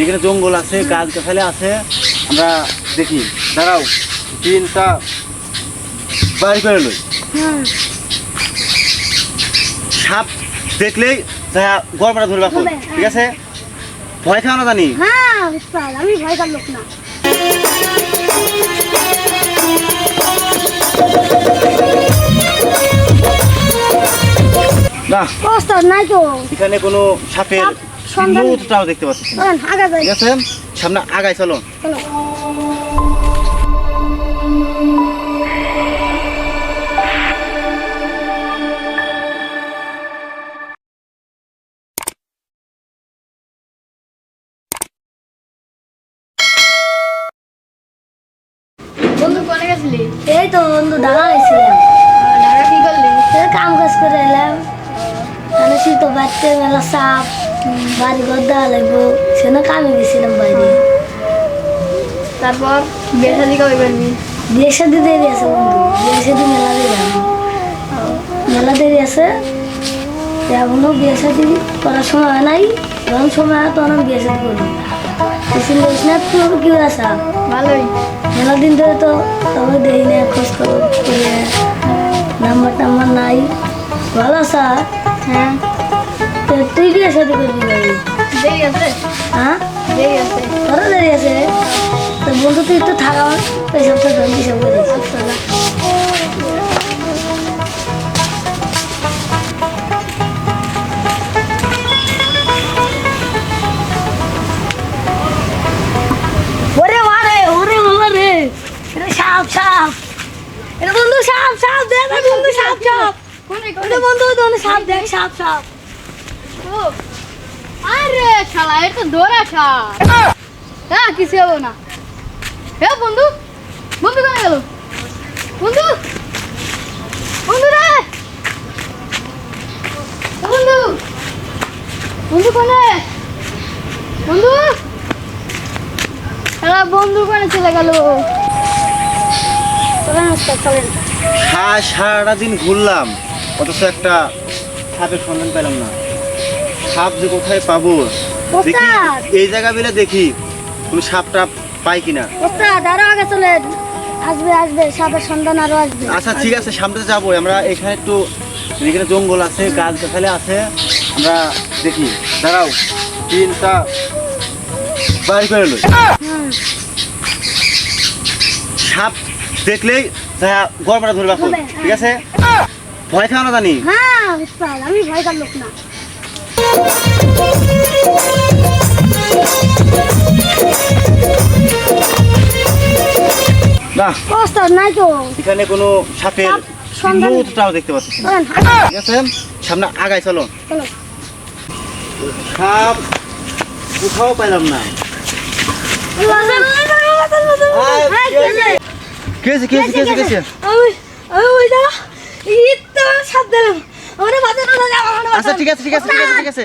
এখানে জঙ্গল আছে গাছ গাছালি আছে আমরা দেখি। দাঁড়াও তিনটা বাড়ি করে লই। সাপ দেখলেই যা গড়পাটা ধরে রাখো ঠিক আছে? ভয় খাও না জানি। হ্যাঁ আমি লোক না। না নাই তো। এখানে কোনো সাপের সাপ দেখতে পাচ্ছি না। আগা যাই ঠিক আছে? সামনে আগায় চলো। বন্ধু কোনে গেছিলি? এই তো বন্ধু গেছিলাম ঢাকা কি করলি? কাম কাজ করে এলাম। তাহলে শীত বাড়তে মেলা সাপ। বাড়ি ঘর দেওয়া লাগবো। সেখানে কামে গেছিলাম বাইরে। তারপর বিয়ে শাদি কবে করবি? বিয়ের সাথে দেরি আছে বন্ধু। বিয়ের সাথে মেলা দেরি আছে। মেলা দেরি আছে। এখনও বিয়ে সাথে করার সময় হয় নাই। যখন সময় হয় তখন আমি বিয়ে করব বেশি লোক না তোর কি আসা ভালোই। মেলা দিন ধরে তো তবে দেই না খোঁজ খবর করে নাম্বার টাম্বার নাই। ভালো আসা হ্যাঁ। তুই বিয়ে সাথে করবি দেরি আছে? হ্যাঁ? দেরি আছে। তোরও দেরি আছে। তো বন্ধু তুই তো থাকা ওই সব তো ধরবি সব করে ওরে মারে ওরে বাবা এটা সাপ সাপ। এটা বন্ধু সাপ সাপ দেখ বন্ধু সাপ সাপ। বন্ধু সাপ দেখ সাপ সাপ। আরে শালা, এটা দৌড়া সাপ হ্যাঁ কিছু হব না। হে বন্ধু বন্ধু কোনে গেল? বন্ধু বন্ধু রে! বন্ধু বন্ধু কোনে? বন্ধু, শালা, বন্ধু কোনে চলে গেল? চলেন চলেন। হ্যাঁ সারাটা দিন ঘুরলাম। অথচ একটা সাপের সন্ধান পেলাম না। সাপ যে কোথায় পাবো? দেখি! এই জায়গা মিলে দেখি কোনো সাপ টাপ পাই কিনা? ওস্তাদ আরও আগে চলেন। আসবে আসবে সাপের সন্ধান আরও আসবে। আচ্ছা ঠিক আছে সামনে যাব। আমরা এখানে একটু এখানে জঙ্গল আছে গাছ গাছালি আছে। আমরা দেখি। দাঁড়াও তিনটা বাড়ি করে লই। সাপ দেখলেই যা গড়পাটা ধরে ঠিক আছে? ভয় খাও না জানি। হ্যাঁ আমি ভয়কার লোক না। এখানে কোনো সাপের মুহূর্তটাও দেখতে পাচ্ছি ঠিক আছে? সামনে আগায় চলো। সাপ কোথাও পাইলাম না? কেছে কেছে কেছে কেছে আমি আমি ওই দাঁড়া ইতো সাপ দিলাম আচ্ছা ঠিক আছে ঠিক আছে ঠিক আছে ঠিক আছে।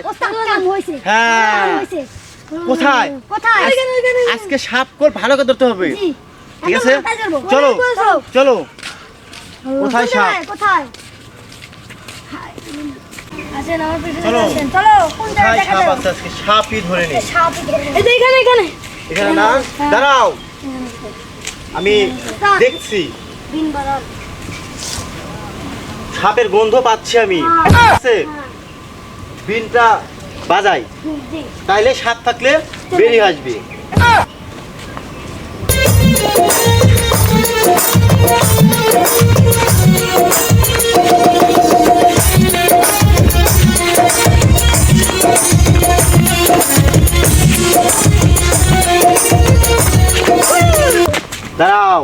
কাম হইছে। হ্যাঁ। কোথায়? কোথায়? আজকে সাপ কল ভালো করে ধরতে হবে। ঠিক আছে? চলো চলো। কোথায়? সাপ? কোথায়? চলো। সাপ আছে? আজকে সাপই ধরে নি। সাপ এই যে এখানে এখানে। এখানে না? দাঁড়াও। আমি দেখছি। দিন বারাত সাপের গন্ধ পাচ্ছি আমি। আছে? বিনটা বাজাই। তাইলে সাপ থাকলে বেরিয়ে আসবে। দাঁড়াও।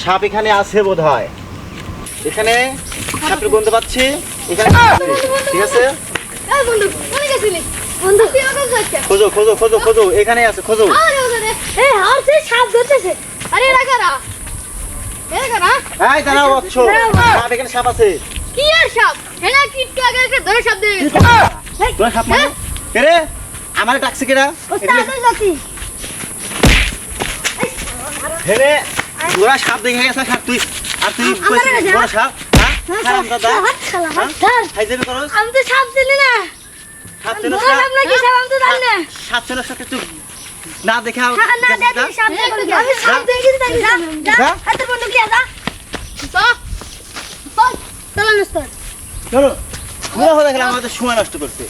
সাপ এখানে আছে বোধ হয় এখানে সাপের গন্ধ পাচ্ছি। এখানে ঠিক আছে? খোঁজো খোঁজো খোঁজো খোঁজো। এখানে আছে খোঁজো। আরে ওরে এই সাপ দাঁড়াও বচ্চ এখানে আছে। কি আর সাপ? হেনা কিটকে আগে একটা ধরে সাপ দিয়ে গেছে। সাপ মানে? রে? আমার ডাকছে কেরা ওস্তাদ হেরে তোরা সাপ দেখে গেছে সাপ তুই। আর তুই বড় সাপ হ্যাঁ? হারাম দাদা যাবে আমি তো সাপ চিনি না। আমি তো জানি না। একটু না দেখে হ্যাঁ, না যা, দেখি দেখি আমি সাহেব দেখি দেখি যা যা। যা। হাতে বন্ধু কি যা। চলো নষ্ট চলো। হয়ে আমাদের সময় নষ্ট করছে।